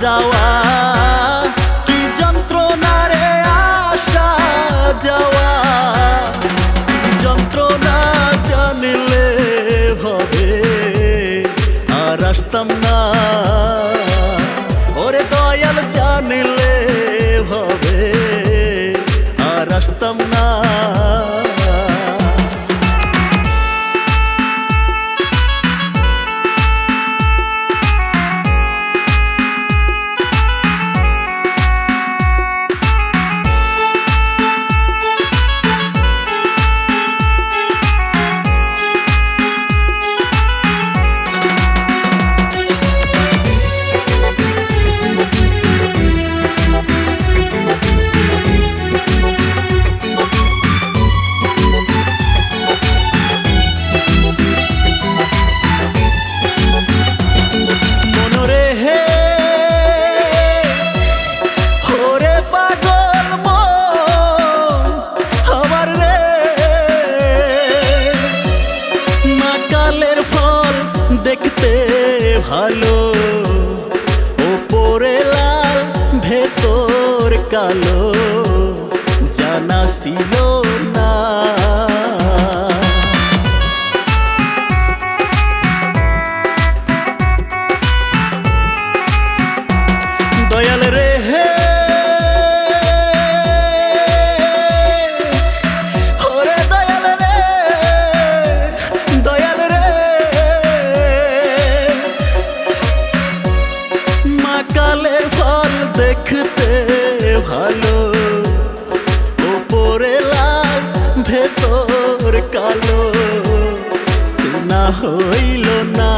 যাওয়া? কি যন্ত্রণা রে আসা যাওয়া যন্ত্রণা জানিলে হবে? আর আসতাম না। ওরে দয়াল জানিলে হবে। আর আসতাম না। ছিল না। দয়াল রে হে। ওরে দয়াল রে দয়াল রে। মাকালের ফল দেখতে ভালো। কালো সোনা হইল না।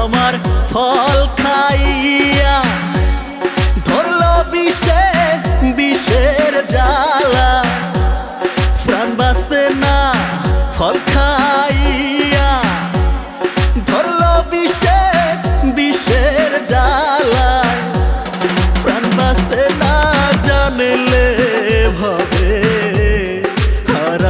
আমার ফল খাইয়া ধরল বিষে, বিষের জ্বালা। প্রাণ বাসে না, ফল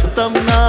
स्तम्ना